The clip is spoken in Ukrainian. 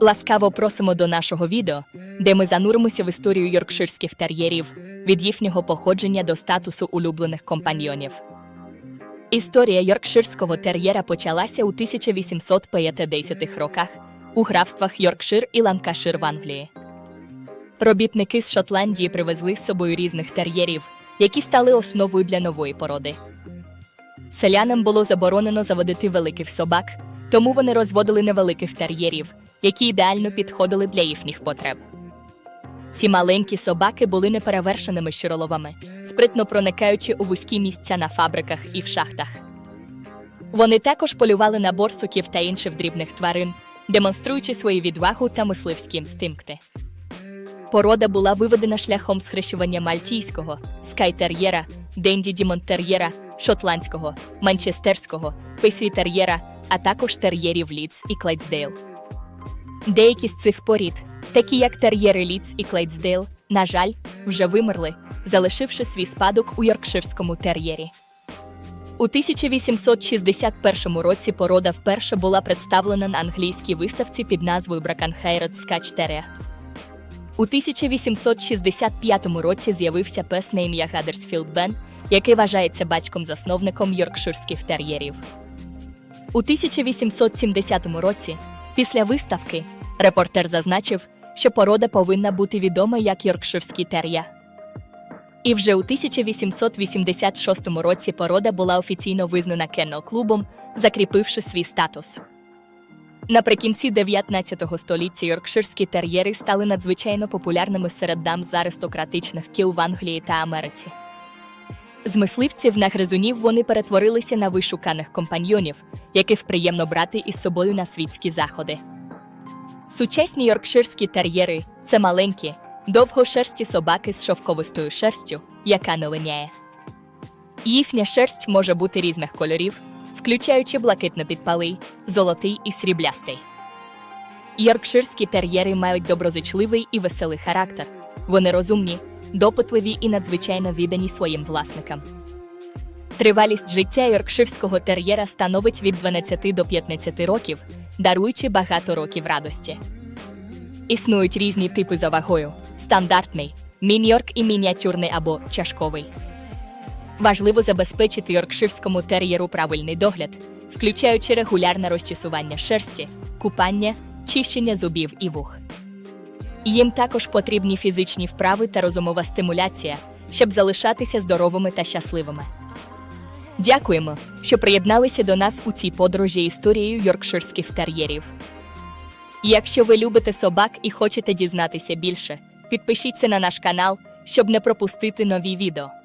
Ласкаво просимо до нашого відео, де ми зануримося в історію йоркширських тер'єрів від їхнього походження до статусу улюблених компаньйонів. Історія йоркширського тер'єра почалася у 1850-х роках у графствах Йоркшир і Ланкашир в Англії. Робітники з Шотландії привезли з собою різних тер'єрів, які стали основою для нової породи. Селянам було заборонено заводити великих собак, тому вони розводили невеликих тер'єрів, які ідеально підходили для їхніх потреб. Ці маленькі собаки були неперевершеними щуроловами, спритно проникаючи у вузькі місця на фабриках і в шахтах. Вони також полювали на борсуків та інших дрібних тварин, демонструючи свою відвагу та мисливські інстинкти. Порода була виведена шляхом схрещування мальтійського, скайтер'єра, денді дімонтер'єра, шотландського, манчестерського, пейслітер'єра, а також тер'єрів Ліц і Клайдсдейл. Деякі з цих порід, такі як тер'єри Ліц і Клейдсдейл, на жаль, вже вимерли, залишивши свій спадок у йоркширському тер'єрі. У 1861 році порода вперше була представлена на англійській виставці під назвою Браканхейрот Скач Тереа. У 1865 році з'явився пес на ім'я Гадерсфілд Бен, який вважається батьком-засновником йоркширських тер'єрів. У 1870 році, після виставки, репортер зазначив, що порода повинна бути відома як йоркширський тер'я. І вже у 1886 році порода була офіційно визнана кеннел-клубом, закріпивши свій статус. Наприкінці 19 століття йоркширські тер'єри стали надзвичайно популярними серед дам з аристократичних кіл в Англії та Америці. З мисливців на гризунів вони перетворилися на вишуканих компаньйонів, яких приємно брати із собою на світські заходи. Сучасні йоркширські тер'єри це маленькі, довгошерсті собаки з шовковистою шерстю, яка не линяє. Їхня шерсть може бути різних кольорів, включаючи блакитно-підпалий, золотий і сріблястий. Йоркширські тер'єри мають доброзичливий і веселий характер. Вони розумні, допитливі і надзвичайно віддані своїм власникам. Тривалість життя йоркширського тер'єра становить від 12 до 15 років, даруючи багато років радості. Існують різні типи за вагою: стандартний, міньорк і мініатюрний або чашковий. Важливо забезпечити йоркширському тер'єру правильний догляд, включаючи регулярне розчісування шерсті, купання, чищення зубів і вух. Їм також потрібні фізичні вправи та розумова стимуляція, щоб залишатися здоровими та щасливими. Дякуємо, що приєдналися до нас у цій подорожі історією йоркширських тер'єрів. Якщо ви любите собак і хочете дізнатися більше, підпишіться на наш канал, щоб не пропустити нові відео.